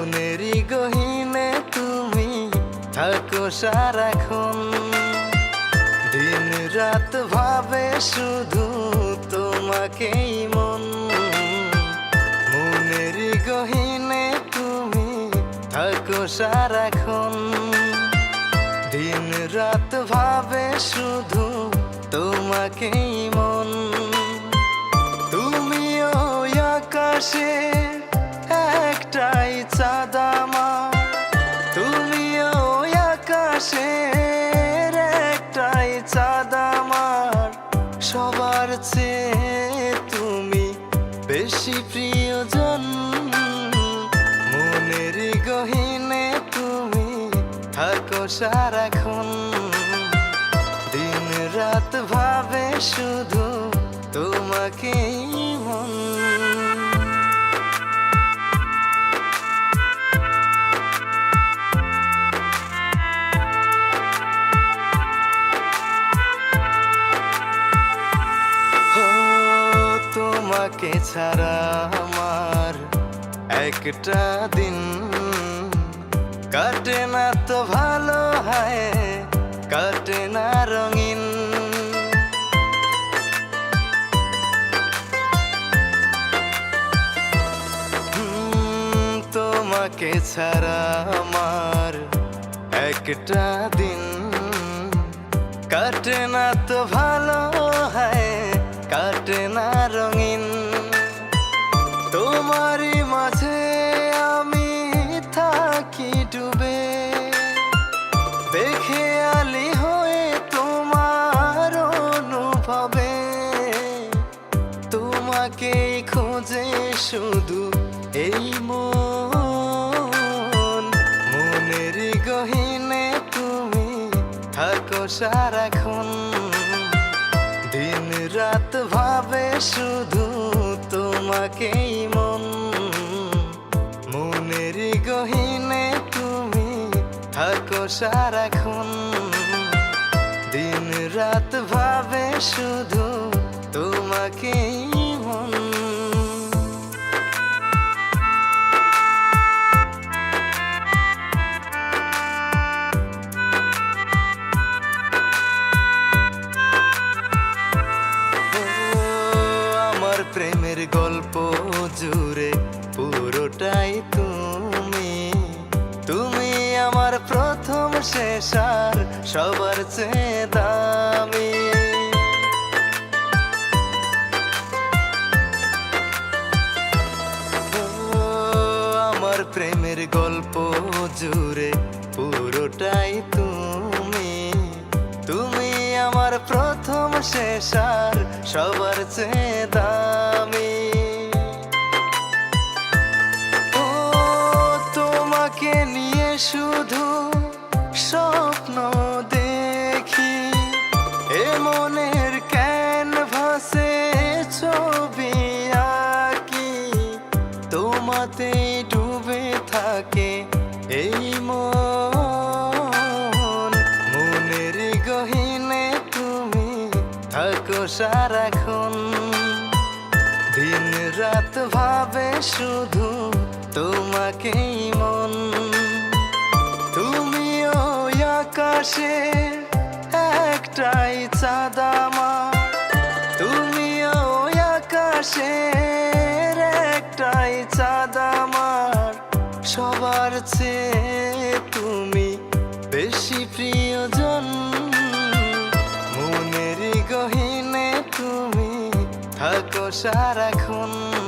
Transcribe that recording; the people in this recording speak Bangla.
মনেরি গহিনে তুমি থাকো সারাক্ষণ। দিন রাত ভাবে শুধু তোমাকেই মন। মনেরি গহিনে তুমি থাকো সারাক্ষণ। দিন রাত ভাবে শুধু তোমাকেই মন। তুমিও আকাশে সবার চেয়ে তুমি বেশি প্রিয়জন। মনের গহিনে তুমি থাকো সারাক্ষণ। দিন রাত ভাবে শুধু তোমাকেই মন। তোমাকে ছাড়া আমার একটা দিন কাটে না তো ভালো হয়, কাটে না রঙিন। তোমাকে ছাড়া আমার একটা দিন কাটে না তো ভালো হয়, কাটে না রঙিন। খোঁজে শুধু এই মন। মনের গহিনে তুমি থাকো সারাক্ষণ। দিন রাত ভাবে শুধু তোমাকেই মন। মনের গহিনে তুমি থাকো সারাক্ষণ। দিন রাত ভাবে শুধু তোমাকেই মন। গল্প জুড়ে, পুরোটাই তুমি। তুমি আমার প্রথম শেষ আর সবার চেয়ে দামি। আমার প্রেমের গল্প জুড়ে, পুরোটাই তুমি। তুমি আমার প্রথম শেষ আর সবার চেয়ে দামি। সারাক্ষণ দিন রাত ভাবে শুধু তোমাকেই মন। তুমি ওই আকাশে একটাই চাঁদামা তুমি ওই আকাশের একটাই চাঁদামার সবার চেয়ে থাকো সারাক্ষণ।